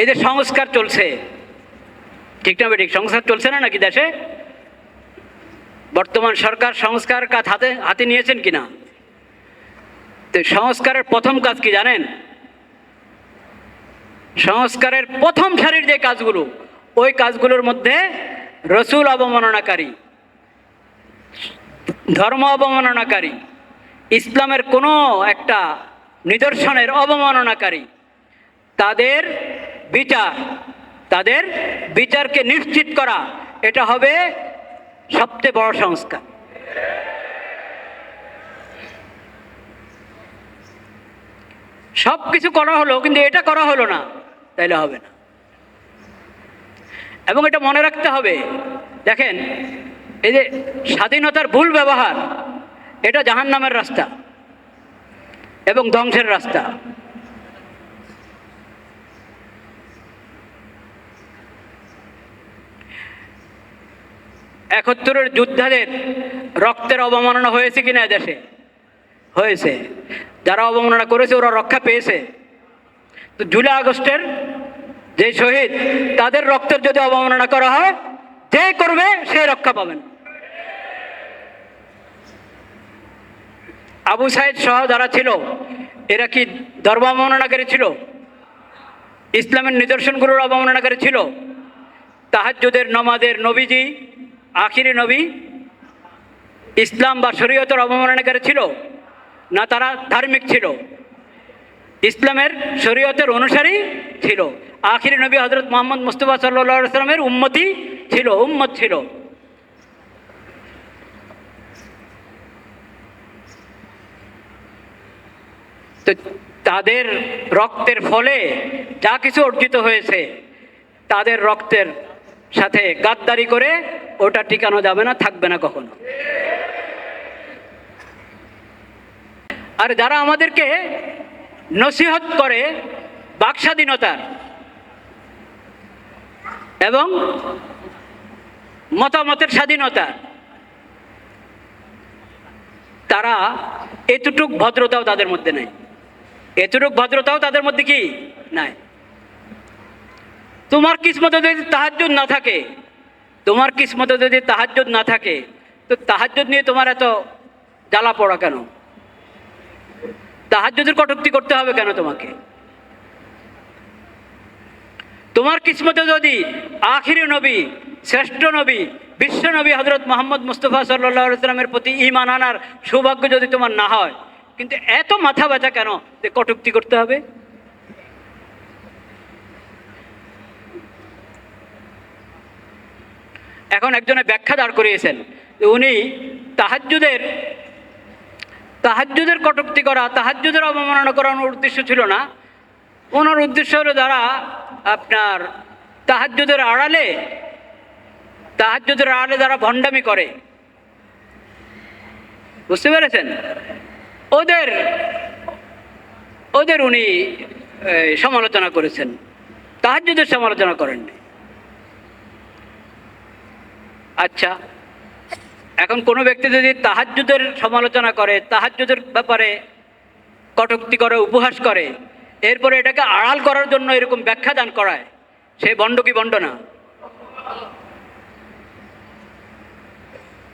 এই যে সংস্কার চলছে, ঠিক না ঠিক সংস্কার চলছে না নাকি দেশে? বর্তমান সরকার সংস্কার কাজ হাতে হাতে নিয়েছেন কিনা? তো সংস্কারের প্রথম কাজ কি জানেন? সংস্কারের প্রথম সারির যে কাজগুলো, ওই কাজগুলোর মধ্যে রসুল অবমাননাকারী, ধর্ম অবমাননাকারী, ইসলামের কোনো একটা নিদর্শনের অবমাননাকারী, তাদের বিচার। তাদের বিচারকে নিশ্চিত করা, এটা হবে সবচেয়ে বড় সংস্কার। সব কিছু করা হলো, কিন্তু এটা করা হলো না, তাইলে হবে না। এবং এটা মনে রাখতে হবে, দেখেন, এই যে স্বাধীনতার ভুল ব্যবহার, এটা জাহান নামের রাস্তা এবং ধ্বংসের রাস্তা। একাত্তরের যোদ্ধাদের রক্তের অবমাননা হয়েছে কিনা দেশে? হয়েছে। যারা অবমাননা করেছে, ওরা রক্ষা পেয়েছে। তো জুলাই আগস্টের যে শহীদ, তাদের রক্তের যদি অবমাননা করা হয়, যে করবে, সে রক্ষা পাবেন আবু সাইদ সহ যারা ছিল, এরা কি ধর্ম অবমাননাকারী ছিল? ইসলামের নিদর্শনগুলোর অবমাননাকারী ছিল? তাহাজ্জুদের নমাদের নবীজি আখিরি নবী ইসলাম বা শরীয়তের অবমাননাকারী ছিল, না তারা ধার্মিক ছিল। ইসলামের শরীয়তের অনুসারী ছিল। আখিরি নবী হজরত মোহাম্মদ মুস্তফা সাল্লা সাল্লামের উম্মতি ছিল, উম্মত ছিল। তো তাদের রক্তের ফলে যা কিছু অর্জিত হয়েছে, তাদের রক্তের সাথে গাদ্দারি করে ওটা টিকানো যাবে না, থাকবে না কখনো। আর যারা আমাদেরকে নসিহত করে বাকস্বাধীনতার এবং মতামতের স্বাধীনতা, তারা এতটুক ভদ্রতাও তাদের মধ্যে নাই। এতটুক ভদ্রতাও তাদের মধ্যে কি? নাই। তোমার কিসমতে যদি তাহাজ্জুদ না থাকে তোমার কিসমতে যদি তাহাজ্জুদ না থাকে, তো তাহাজ্জুদ নিয়ে তোমার এত জ্বালা পড়া কেন? তাহাজ্জুদের কটুক্তি করতে হবে কেন তোমাকে? তোমার কিসমতে যদি আখিরি নবী, শ্রেষ্ঠ নবী, বিশ্ব নবী হজরত মোহাম্মদ মুস্তফা সাল্লাহ ইসলামের প্রতি ইমান আনার সৌভাগ্য যদি তোমার না হয়, কিন্তু এত মাথা ব্যথা কেন যে কটুক্তি করতে হবে? এখন একজনে ব্যাখ্যা দাঁড় করিয়েছেন উনি তাহাজ্জুদের তাহাজ্জুদের কটুক্তি করা, তাহাজ্জুদের অবমাননা করা ওনার উদ্দেশ্য ছিল না। ওনার উদ্দেশ্য হলো যারা আপনার তাহাজ্জুদের আড়ালে তাহাজ্জুদের আড়ালে যারা ভণ্ডামি করে। বুঝতে পেরেছেন? ওদের ওদের উনি সমালোচনা করেছেন। তাহাজ্জুদের সমালোচনা করেননি। আচ্ছা। এখন কোনো ব্যক্তি যদি তাহাজ্জুদের সমালোচনা করে, তাহাজ্জুদের ব্যাপারে কটুক্তি করে উপহাস করে, এরপরে এটাকে আড়াল করার জন্য এরকম ব্যাখ্যা দান করায়, সে বন্ড কি বন্ড না?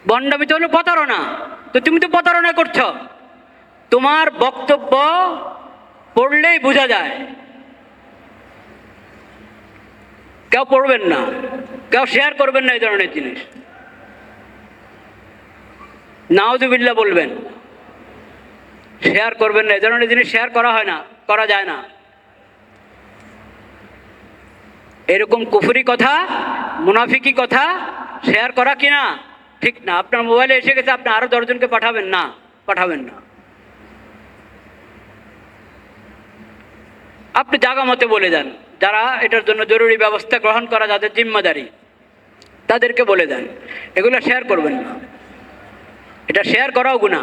বন্ডামি তো হলো প্রতারণা। তো তুমি তো প্রতারণা করছ। তোমার বক্তব্য পড়লেই বোঝা যায়। কেউ পড়বেন না। কেউ শেয়ার করবেন না এই ধরনের জিনিস। নাওজুবিল্লা বলবেন শেয়ার করবেন না, এই ধরনের জিনিস শেয়ার করা হয় না, করা যায় না। এরকম কুফুরি কথা, মুনাফিকি কথা শেয়ার করা কি না? ঠিক না, আপনার মোবাইলে এসে গেছে, আপনি আরও দশজনকে পাঠাবেন না পাঠাবেন না। আপনি জাগা মতে বলে দেন যারা এটার জন্য জরুরি ব্যবস্থা গ্রহণ করা যাদের জিম্মাদারি, তাদেরকে বলে দেন। এগুলো শেয়ার করবেন না। এটা শেয়ার করাও গুণা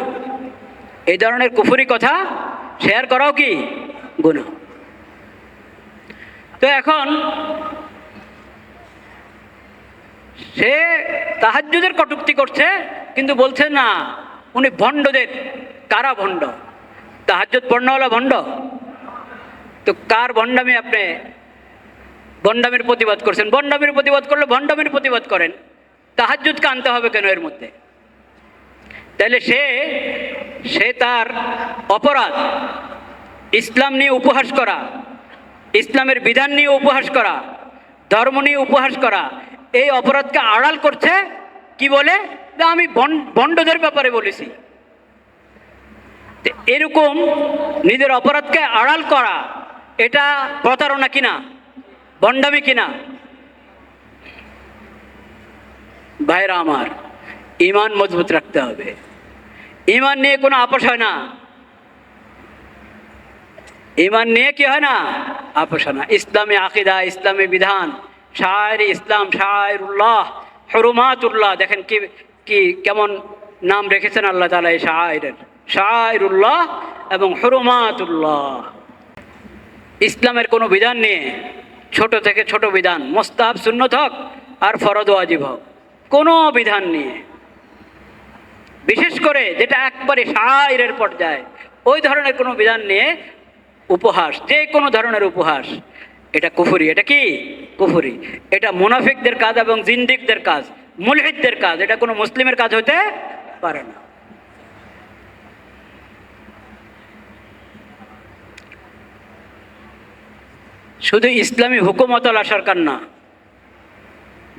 এই ধরনের কুফুরি কথা শেয়ার করাও কি? গুণা তো এখন সে তাহাজ্জুদের কটুক্তি করছে, কিন্তু বলছে, না, উনি ভণ্ডদের। কারা ভণ্ড? তাহাজ্জুদ হলো ভণ্ড? তো কার ভণ্ডামি আপনি ভণ্ডামির প্রতিবাদ করছেন। ভণ্ডামির প্রতিবাদ করলে ভণ্ডামির প্রতিবাদ করেন। তাহাজ্জুদকে আনতে হবে কেন এর মধ্যে? তাহলে সে সে তার অপরাধ, ইসলাম নিয়ে উপহাস করা, ইসলামের বিধান নিয়ে উপহাস করা, ধর্ম নিয়ে উপহাস করা, এই অপরাধকে আড়াল করছে কি বলে? আমি বন- বন্ডদের ব্যাপারে বলেছি। এরকম নিজের অপরাধকে আড়াল করা, এটা প্রতারণা কিনা? বন্ডামি কিনা? ভাইরা আমার, ইমান মজবুত রাখতে হবে। ইমান নিয়ে কোনো আপোষ হয় না। ইমান নিয়ে কি হয় না? আপোষ হয় না। ইসলামী আকিদা, ইসলামী বিধান, শায়ের ইসলাম, শায়রুল্লাহ, হরুমাতুল্লাহ, দেখেন কি কি, কেমন নাম রেখেছেন আল্লাহ তালা এই শায়ের শায়রুল্লাহ এবং হরুমাতুল্লাহ। ইসলামের কোনো বিধান নিয়ে ছোট থেকে ছোট বিধান, মোস্তাহাব সুন্নত হক আর ফরদ ওয়াজিব হক। কোনো বিধান নিয়ে। বিশেষ করে যেটা একবারে শায়ের পর্যায়ে, ওই ধরনের কোনো বিধান নিয়ে উপহাস, যে কোনো ধরনের উপহাস। এটা কুফুরি। এটা কি? কুফুরি। এটা মুনাফিকদের কাজ এবং জিন্দিকদের কাজ, মুলহিদদের কাজ। এটা কোনো মুসলিমের কাজ হতে পারে না। শুধু ইসলামী হুকুমতলা সরকার না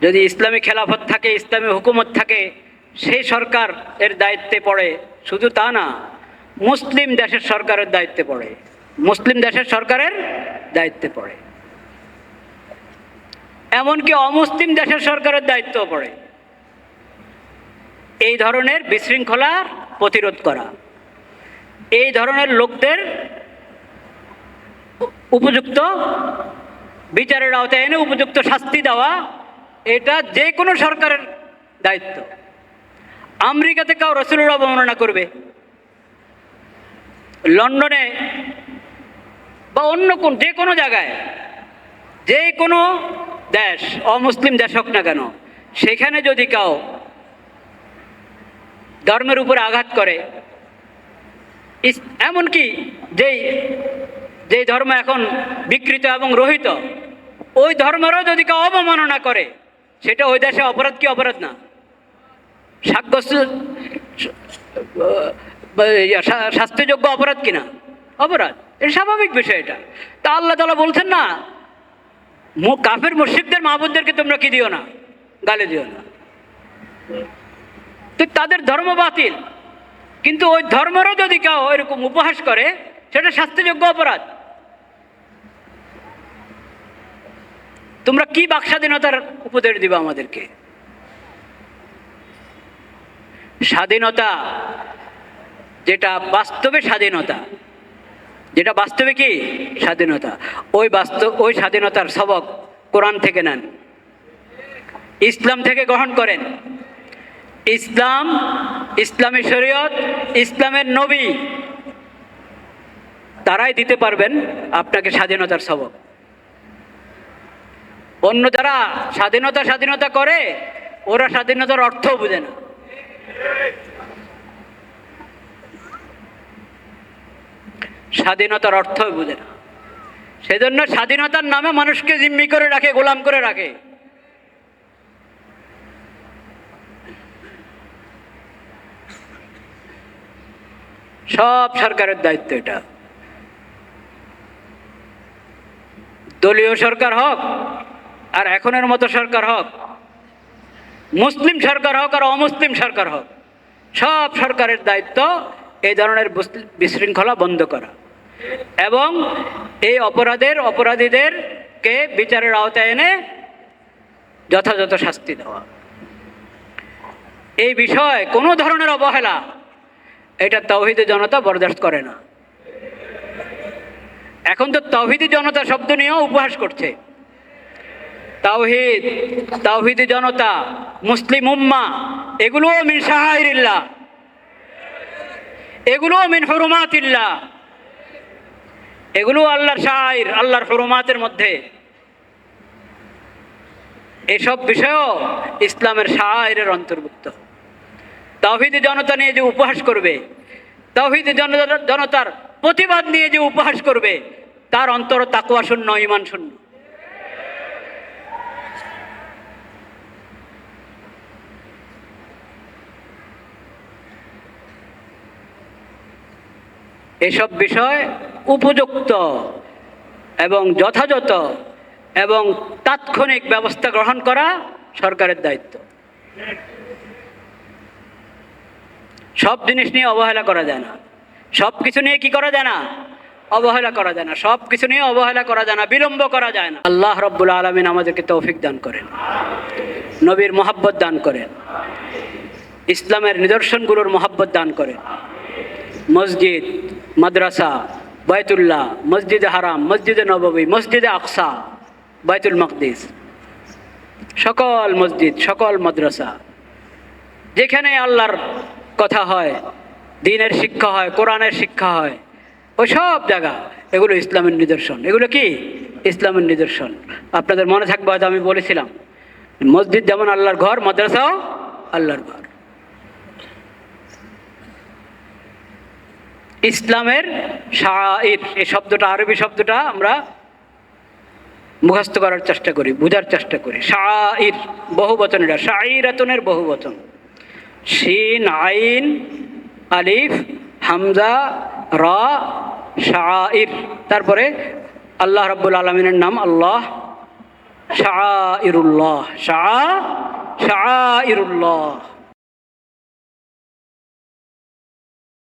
যদি ইসলামী খেলাফত থাকে, ইসলামী হুকুমত থাকে, সেই সরকার এর দায়িত্বে পড়ে। শুধু তা না, মুসলিম দেশের সরকারের দায়িত্বে পড়ে। মুসলিম দেশের সরকারের দায়িত্বে পড়ে। এমনকি অমুসলিম দেশের সরকারের দায়িত্ব পড়ে। এই ধরনের বিশৃঙ্খলা প্রতিরোধ করা। এই ধরনের লোকদের উপযুক্ত বিচারের আওতায় এনে উপযুক্ত শাস্তি দেওয়া, এটা যে কোনো সরকারের দায়িত্ব। আমেরিকাতে কেউ রসুলের অবমাননা করবে। লন্ডনে বা অন্য কোন, যে কোনো জায়গায়, যে কোনো দেশ, অমুসলিম দেশ হোক না কেন, সেখানে যদি কাউ ধর্মের উপরে আঘাত করে এমনকি যেই যেই ধর্ম এখন বিকৃত এবং রহিত, ওই ধর্মেরও যদি কেউ অবমাননা করে, সেটা ওই দেশে অপরাধ কি অপরাধ না? সাব্যস্ত শাস্তিযোগ্য অপরাধ কিনা অপরাধ। এটা স্বাভাবিক বিষয় এটা। তা আল্লাহ তালা বলছেন না কাফের মুর্শিকদের মাহবুদদেরকে তোমরা কি দিও না? গালে দিও না। তো তাদের ধর্ম বাতিল। কিন্তু ওই ধর্মেরও যদি কেউ এরকম উপহাস করে, সেটা শাস্তিযোগ্য অপরাধ। তোমরা কি বাকস্বাধীনতার উপদেশ দিবা আমাদেরকে? স্বাধীনতা যেটা বাস্তবে স্বাধীনতা, যেটা বাস্তবে কি? স্বাধীনতা। ওই বাস্তব ওই স্বাধীনতার সবক কোরআন থেকে নেন। ইসলাম থেকে গ্রহণ করেন। ইসলাম, ইসলামী শরীয়ত, ইসলামের নবী, তারাই দিতে পারবেন আপনাকে স্বাধীনতার সবক। অন্য যারা স্বাধীনতা স্বাধীনতা করে, ওরা স্বাধীনতার অর্থও বুঝে না। স্বাধীনতার অর্থই বুঝে না। সেজন্য স্বাধীনতার নামে মানুষকে জিম্মি করে রাখে, গোলাম করে রাখে। সব সরকারের দায়িত্ব এটা। দলীয় সরকার হোক আর এখনের মতো সরকার হোক, মুসলিম সরকার হোক আর অমুসলিম সরকার হোক, সব সরকারের দায়িত্ব এই ধরনের বিশৃঙ্খলা বন্ধ করা। এবং এই অপরাধের অপরাধীদেরকে বিচারের আওতায় এনে যথাযথ শাস্তি দেওয়া। এই বিষয় কোনো ধরনের অবহেলা এটা তৌহিদে জনতা বরদাস্ত করে না। এখন তো তৌহিদি জনতা শব্দ নিয়েও উপহাস করছে। তাওহিদ, তাওহিদি জনতা, মুসলিম উম্মা, এগুলোও মিন শাহাইরিল্লাহ। এগুলোও মিন হরুমাতিল্লাহ। এগুলো আল্লাহর শাহির আল্লাহর হরুমাতের মধ্যে। এসব বিষয়ও ইসলামের শাহিরের অন্তর্ভুক্ত। তাওহিদি জনতা নিয়ে যে উপহাস করবে, তাওহিদি জনতা জনতার প্রতিবাদ নিয়ে যে উপহাস করবে, তার অন্তর তাকুয়া শূন্য ইমান শূন্য। এসব বিষয় উপযুক্ত এবং যথাযথ এবং তাৎক্ষণিক ব্যবস্থা গ্রহণ করা সরকারের দায়িত্ব। সব জিনিস নিয়ে অবহেলা করা যায় না। সব কিছু নিয়ে কি করা যায় না? অবহেলা করা যায় না। সব কিছু নিয়ে অবহেলা করা যায় না, বিলম্ব করা যায় না। আল্লাহ রব্বুল আলমিন আমাদেরকে তৌফিক দান করেন। নবীর মোহাব্বত দান করেন। ইসলামের নিদর্শনগুলোর মোহাব্বত দান করেন। মসজিদ মাদ্রাসা বায়তুল্লাহ মসজিদে হারাম, মসজিদে নববী, মসজিদে আকসা, বাইতুল মকদিস। সকল মসজিদ, সকল মাদ্রাসা। যেখানে আল্লাহর কথা হয়, দিনের শিক্ষা হয়, কোরআনের শিক্ষা হয় ওই সব জায়গা, এগুলো ইসলামের নিদর্শন। এগুলো কি? ইসলামের নিদর্শন। আপনাদের মনে থাকবে হয়তো আমি বলেছিলাম, মসজিদ যেমন আল্লাহর ঘর, মাদ্রাসাও আল্লাহর ঘর। ইসলামের শাইর এই শব্দটা, আরবি শব্দটা আমরা মুখস্থ করার চেষ্টা করি, বোঝার চেষ্টা করি। শাইর বহু বচন এটা শাইরাতনের বহু বচন শিন, আইন, আলিফ, হামজা, র শাইর তারপরে আল্লাহ রাব্বুল আলমিনের নাম আল্লাহ শাইরুল্লাহ শাহ শাইরুল্লাহ